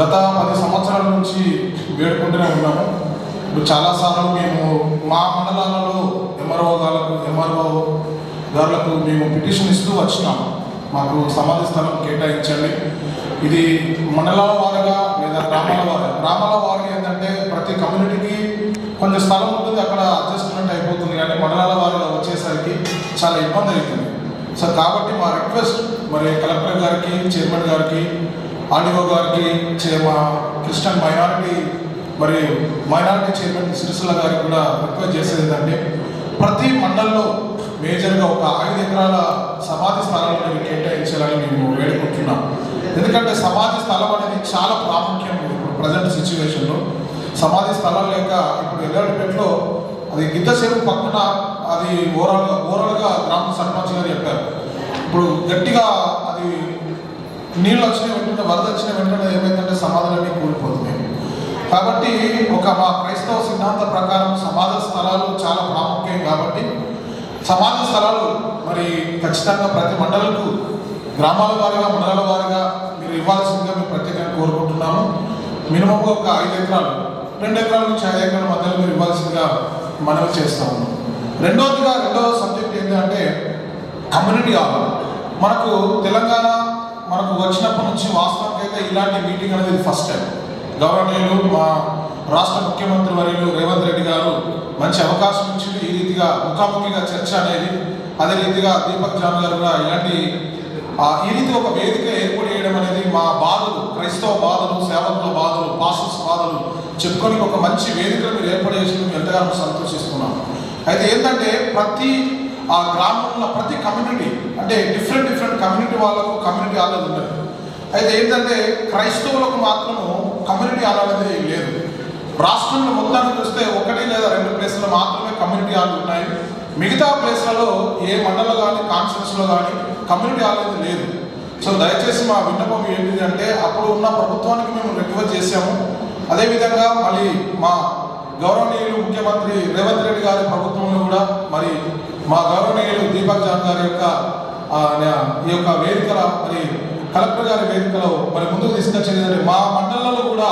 గత పది సంవత్సరాల నుంచి వేడుకుంటూనే ఉన్నాము. ఇప్పుడు చాలాసార్లు మేము మా మండలాలలో ఎంఆర్ఓ గాలకు ఎంఆర్ఓ గారులకు మేము పిటిషన్ ఇస్తూ వచ్చినాము. మాకు సమాధి స్థలం కేటాయించండి. ఇది మండలాల వారిగా లేదా గ్రామాల వారి గ్రామాల వారిగా ఏంటంటే ప్రతి కమ్యూనిటీకి కొంచెం స్థలం ఉంటుంది అక్కడ అడ్జస్ట్మెంట్ అయిపోతుంది. కానీ మండలాల వారిగా వచ్చేసరికి చాలా ఇబ్బంది అవుతుంది. సో కాబట్టి మా రిక్వెస్ట్ మరి కలెక్టర్ గారికి చైర్మన్ గారికి ఆర్డీఓ గారికి మా క్రిస్టియన్ మైనారిటీ మరి మైనారిటీ చైర్మన్ సిరిసిల్ల గారికి కూడా రిక్వెస్ట్ చేసేది ఏంటంటే ప్రతి మండలంలో మేజర్గా ఒక ఐదు ఎకరాల సమాధి స్థలాలను కేటాయించాలని మేము వేడుకుంటున్నాం. ఎందుకంటే సమాధి స్థలం అనేది చాలా ప్రాముఖ్యం ఇప్పుడు ప్రజెంట్ సిచ్యువేషన్లో. సమాధి స్థలం లేక ఇప్పుడు ఎల్లాడిపేటలో అది గిద్ద చెరువు పక్కన అది ఓరల్గా ఓవరాల్గా గ్రామ సర్పంచ్ గారు చెప్పారు. ఇప్పుడు గట్టిగా అది నీళ్ళు వచ్చినాయి వెంటనే వరద వచ్చిన వెంటనే ఏమైందంటే సమాధులన్నీ కూలిపోతున్నాయి కాబట్టి ఒక మా క్రైస్తవ సిద్ధాంత ప్రకారం సమాధ స్థలాలు చాలా ప్రాముఖ్యం కాబట్టి సమాధ స్థలాలు మరి ఖచ్చితంగా ప్రతి మండలకు గ్రామాల వారిగా మండలాల వారిగా మీరు ఇవ్వాల్సిందిగా మేము ప్రత్యేకంగా కోరుకుంటున్నాము. మినిమంగా ఒక ఐదు ఎకరాలు రెండు ఎకరాల నుంచి ఐదు ఎకరాల మధ్యలో మీరు ఇవ్వాల్సిందిగా మనవి చేస్తాము. రెండవదిగా రెండవ సబ్జెక్ట్ ఏంటంటే కమ్యూనిటీ హాల్. మనకు తెలంగాణ మనకు వచ్చినప్పటి నుంచి వాస్తవానికి అయితే ఇలాంటి మీటింగ్ అనేది ఫస్ట్ టైం గవర్నర్లు మా రాష్ట్ర ముఖ్యమంత్రి వర్యులు రేవంత్ రెడ్డి గారు మంచి అవకాశం ఇచ్చింది ఈ రీతిగా ముఖాముఖిగా చర్చ అనేది అదే రీతిగా దీపక్ జాన్ గారు కూడా ఇలాంటి ఈ రీతి ఒక వేదిక ఏర్పాటు చేయడం అనేది మా బాధలు క్రైస్తవ బాధలు సేవకుల బాధలు పాస్టర్స్ బాధలు చెప్పుకొని ఒక మంచి వేదికను మీరు ఏర్పాటు చేసి మేము ఎంతగానో సంతోషిస్తున్నాం అయితే ఏంటంటే ప్రతి ఆ గ్రామంలో ప్రతి కమ్యూనిటీ అంటే డిఫరెంట్ డిఫరెంట్ కమ్యూనిటీ వాళ్ళకు కమ్యూనిటీ హాల్ అనేది అయితే ఏంటంటే క్రైస్తవులకు మాత్రము కమ్యూనిటీ హాల్ అనేది లేదు. రాష్ట్రంలో మొత్తాన్ని చూస్తే ఒకటి లేదా రెండు ప్లేసులు మాత్రమే కమ్యూనిటీ హాల్ ఉన్నాయి మిగతా ప్లేస్లలో ఏ మండలం కానీ కాన్స్టిట్యూన్స్లో కానీ కమ్యూనిటీ హాల్ అనేది లేదు. సో దయచేసి మా విన్నపం ఏంటిది అంటే అప్పుడు ఉన్న ప్రభుత్వానికి మేము రిక్వెస్ట్ చేశాము. అదేవిధంగా మళ్ళీ మా గౌరవనీయులు ముఖ్యమంత్రి రేవంత్ రెడ్డి గారి ప్రభుత్వంలో కూడా మరి మా గౌరవనీయులు దీపక్ జాన్ గారి యొక్క ఈ యొక్క వేదికల మరి కలెక్టర్ గారి వేదికలో మరి ముందుకు తీసుకొచ్చింది ఏంటంటే మా మండలంలో కూడా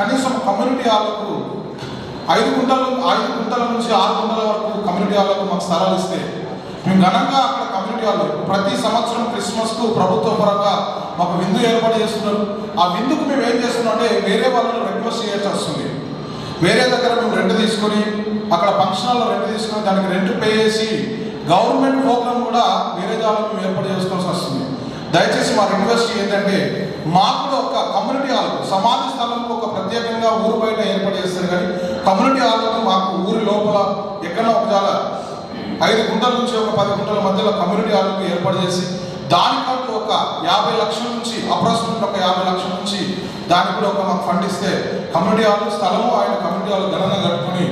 కనీసం కమ్యూనిటీ హాల్లకు ఐదు గుంటలు ఐదు గుంటల నుంచి ఆరు గుంటల వరకు కమ్యూనిటీ హాల్లకు మాకు స్థలాలు ఇస్తే మేము ఘనంగా అక్కడ కమ్యూనిటీ హాల్ ప్రతి సంవత్సరం క్రిస్మస్కు ప్రభుత్వ పరంగా మాకు విందు ఏర్పాటు చేస్తున్నారు. ఆ విందుకు మేము ఏం చేస్తున్నాం అంటే వేరే వాళ్ళని రిక్వెస్ట్ చేయాల్సి వస్తుంది. వేరే దగ్గర మేము రెంట్ తీసుకొని అక్కడ ఫంక్షన్ హాల్లో రెంట్ తీసుకొని దానికి రెంట్ పే చేసి గవర్నమెంట్ ప్రోగ్రామ్ కూడా వేరే దానిలో మేము ఏర్పాటు చేసుకోవాల్సి వస్తుంది దయచేసి మా రిక్వెస్ట్ ఏంటంటే మాకు కూడా ఒక కమ్యూనిటీ హాల్ సమాజ స్థలంలో ఒక ప్రత్యేకంగా ఊరు బయట ఏర్పాటు చేస్తారు కానీ కమ్యూనిటీ హాల్లో మాకు ఊరి లోపల ఎక్కడో ఒక చాలా ఐదు గుంటల నుంచి ఒక పది గుంటల మధ్యలో కమ్యూనిటీ హాల్కి ఏర్పాటు చేసి దానికంటూ ఒక యాభై లక్షల నుంచి అప్రాక్సిమేట్ ఒక యాభై లక్షల నుంచి దానికి కూడా ఒక మాకు ఫండ్ ఇస్తే కమ్యూనిటీ హాల్ స్థలము ఆయన కమ్యూనిటీ హాల్ ఘనంగా కట్టుకుని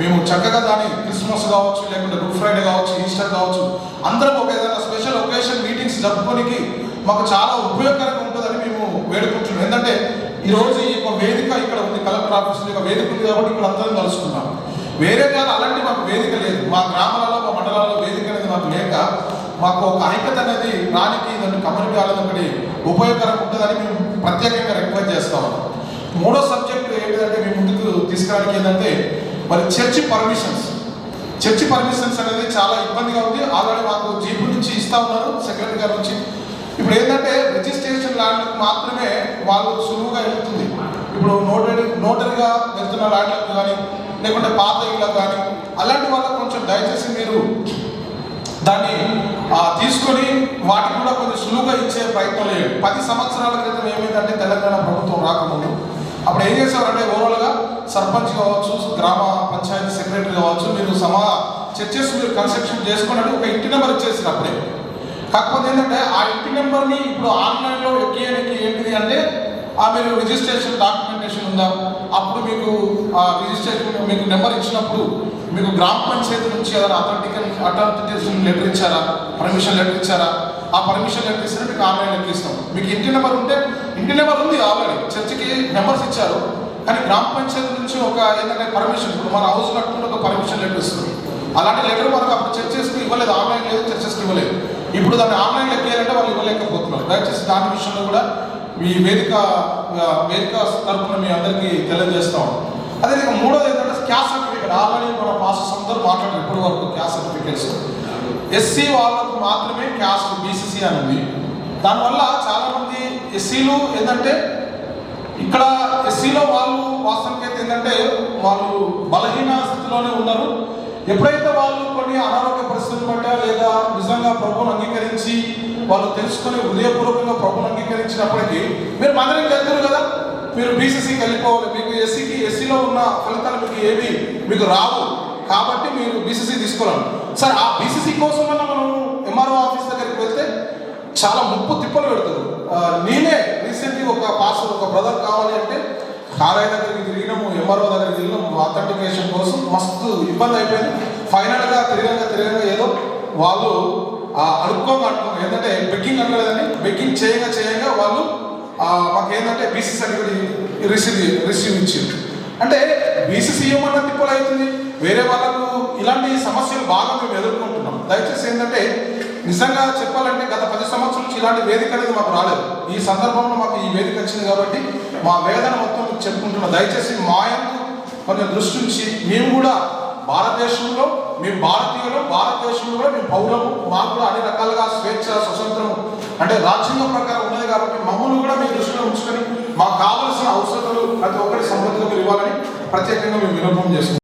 మేము చక్కగా దాన్ని క్రిస్మస్ కావచ్చు లేకుంటే గుడ్ ఫ్రైడే కావచ్చు ఈస్టర్ కావచ్చు అందరం ఒక ఏదైనా స్పెషల్ ఒకేషన్ మీటింగ్స్ జరుపుకోనికి మాకు చాలా ఉపయోగకరంగా ఉంటుందని మేము వేడుకుంటున్నాం. ఎందుకంటే ఈ రోజు ఈ యొక్క వేదిక ఇక్కడ ఉంది కలెక్టర్ ఆఫీస్ యొక్క వేదిక ఉంది కాబట్టి ఇక్కడ అందరం కలుసుకున్నాం. వేరే కాదు అలాంటి మాకు వేదిక లేదు. మా గ్రామాలలో మా మండలాల్లో వేదిక అనేది మాకు లేక మాకు ఒక ఐక్యత అనేది రానికి దాన్ని కమ్యూనిటీ ఒకటి ఉపయోగకరంగా ఉంటుందని మేము ప్రత్యేకంగా రిక్వెస్ట్ చేస్తాం మూడో సబ్జెక్ట్ ఏంటంటే మేము ముందుకు తీసుకురావడానికి ఏంటంటే మరి చర్చి పర్మిషన్స్. చర్చి పర్మిషన్స్ అనేది చాలా ఇబ్బందిగా ఉంది. ఆల్రెడీ మాకు జీపు నుంచి ఇస్తా ఉన్నారు సెక్రటరీ గారి నుంచి. ఇప్పుడు ఏంటంటే రిజిస్ట్రేషన్ ల్యాండ్లకు మాత్రమే వాళ్ళు సులువుగా వెళ్తుంది. ఇప్పుడు నోటరీ నోటరీగా వెళ్తున్న ల్యాండ్లకు కానీ లేకుంటే పాత ఇళ్ళకు కానీ అలాంటి వాళ్ళకు కొంచెం దయచేసి మీరు దాన్ని తీసుకొని వాటికి కూడా కొంచెం సులువుగా ఇచ్చే ప్రయత్నం లేదు పది సంవత్సరాల క్రితం ఏమైందంటే తెలంగాణ ప్రభుత్వం రాకముందు. అప్పుడు ఏం చేసేవారంటే ఓవరాల్గా సర్పంచ్ కావచ్చు గ్రామ పంచాయతీ సెక్రటరీ కావచ్చు మీరు సమా చర్చెస్ మీరు కన్స్ట్రక్షన్ చేసుకున్నట్టు ఒక ఇంటి నెంబర్ ఇచ్చేసారు అప్పుడే. కాకపోతే ఏంటంటే ఆ ఇంటి నెంబర్ని ఇప్పుడు ఆన్లైన్లో ఎక్కియడానికి ఏంటిది అంటే ఆ మీరు రిజిస్ట్రేషన్ డాక్యుమెంటేషన్ ఉందా? అప్పుడు మీకు ఆ రిజిస్ట్రేషన్ మీకు నెంబర్ ఇచ్చినప్పుడు మీకు గ్రామ పంచాయతీ నుంచి ఏదైనా అథెంటికల్ అథెంటికేషన్ లెటర్ ఇచ్చారా? పర్మిషన్ లెటర్ ఇచ్చారా? ఆ పర్మిషన్ లెటర్ ఇస్తే మీకు ఆన్లైన్ ఎక్కిస్తాం. మీకు ఇంటి నెంబర్ ఉంటే ఇంటి నెంబర్ ఉంది ఆల్రెడీ. చర్చికి నెంబర్స్ ఇచ్చారు. కానీ గ్రామ పంచాయతీ నుంచి ఒక ఏంటంటే పర్మిషన్ ఇప్పుడు మన హౌస్ కట్టుకుంటే ఒక పర్మిషన్ లెటర్ ఇస్తుంది అలాంటి లెటర్ మనకు అప్పుడు చర్చెస్కి ఇవ్వలేదు ఆన్లైన్ లేదు చర్చెస్కి ఇవ్వలేదు. ఇప్పుడు దాన్ని ఆన్లైన్ ఎక్కేయాలంటే వాళ్ళు ఇవ్వలేకపోతున్నారు. దయచేసి దాని విషయంలో కూడా ఈ వేదిక వేదిక తరఫున మీ అందరికీ తెలియజేస్తాం అదే మూడోది ఏంటంటే క్యాస్ట్ సర్టిఫికేట్. ఆల్రెడీ మన పాస్టర్స్ అందరూ మాట్లాడారు ఇప్పటి వరకు క్యాస్ సర్టిఫికేట్స్. ఎస్సీ వాళ్ళకు మాత్రమే క్యాస్ట్ బీసీసీ అని ఉంది. దానివల్ల చాలామంది ఎస్సీలు ఏంటంటే ఇక్కడ ఎస్సీలో వాళ్ళు వాస్తవానికి అయితే ఏంటంటే వాళ్ళు బలహీన స్థితిలోనే ఉన్నారు. ఎప్పుడైతే వాళ్ళు కొన్ని అనారోగ్య పరిస్థితులు బట్టా లేదా నిజంగా ప్రభువును అంగీకరించి వాళ్ళు తెలుసుకుని హృదయపూర్వకంగా ప్రభువును అంగీకరించినప్పటికీ మీరు మందిరం వెళ్తారు కదా? మీరు బీసీసీకి వెళ్ళిపోవాలి. మీకు ఎస్సీకి ఎస్సీలో ఉన్న ఫలితాలు మీకు ఏవి మీకు రావు. కాబట్టి మీరు బీసీసీ తీసుకోవాలి. సరే ఆ బీసీసీ కోసం మనం ఎంఆర్ఓ ఆఫీస్ దగ్గరికి వెళ్తే చాలా ముప్పు తిప్పలు పెడతారు ఆ, నేనే రీసెంట్లీ ఒక పాస్టర్ ఒక బ్రదర్ కావాలి అంటే కాలేజ్ దగ్గరికి తిరిగినాము ఎంఆర్ఓ దగ్గరికి వెళ్ళినాము అథెంటికేషన్ కోసం మస్తు ఇబ్బంది అయిపోయింది. ఫైనల్గా తిరగంగా తిరగంగా ఏదో వాళ్ళు అడుక్కోగా అడుక్కో ఏంటంటే బెక్కింగ్ అనలేదని బెక్కింగ్ చేయగా చేయగా వాళ్ళు మాకేంటంటే మాకు ఏంటంటే బీసీ సర్టిఫికేట్ రిసీవ్ రిసీవ్ ఇచ్చింది అంటే బీసీసీ ఏమన్నా తిప్పలు అవుతుంది వేరే వాళ్ళకు ఇలాంటి సమస్యలు బాగా మేము ఎదుర్కొంటున్నాం. దయచేసి ఏంటంటే నిజంగా చెప్పాలంటే గత పది సంవత్సరాల నుంచి ఇలాంటి వేదిక అనేది మాకు రాలేదు. ఈ సందర్భంలో మాకు ఈ వేదిక వచ్చింది కాబట్టి మా వేదన మొత్తం మీకు చెప్పుకుంటున్నాం. దయచేసి మా యందు కొంచెం దృష్టి నుంచి మేము కూడా భారతదేశంలో మేము భారతీయులు భారతదేశంలో కూడా మేము పౌరము. మాకు కూడా అన్ని రకాలుగా స్వేచ్ఛ స్వతంత్రము అంటే రాజ్యాంగం ప్రకారం ఉన్నది కాబట్టి మమ్మల్ని కూడా మీ దృష్టిలో ఉంచుకొని మాకు కావలసిన అవసరాలు ప్రతి ఒక్కరి సమృద్ధిగా ఇవ్వాలని ప్రత్యేకంగా మేము విన్నపం చేస్తున్నాం.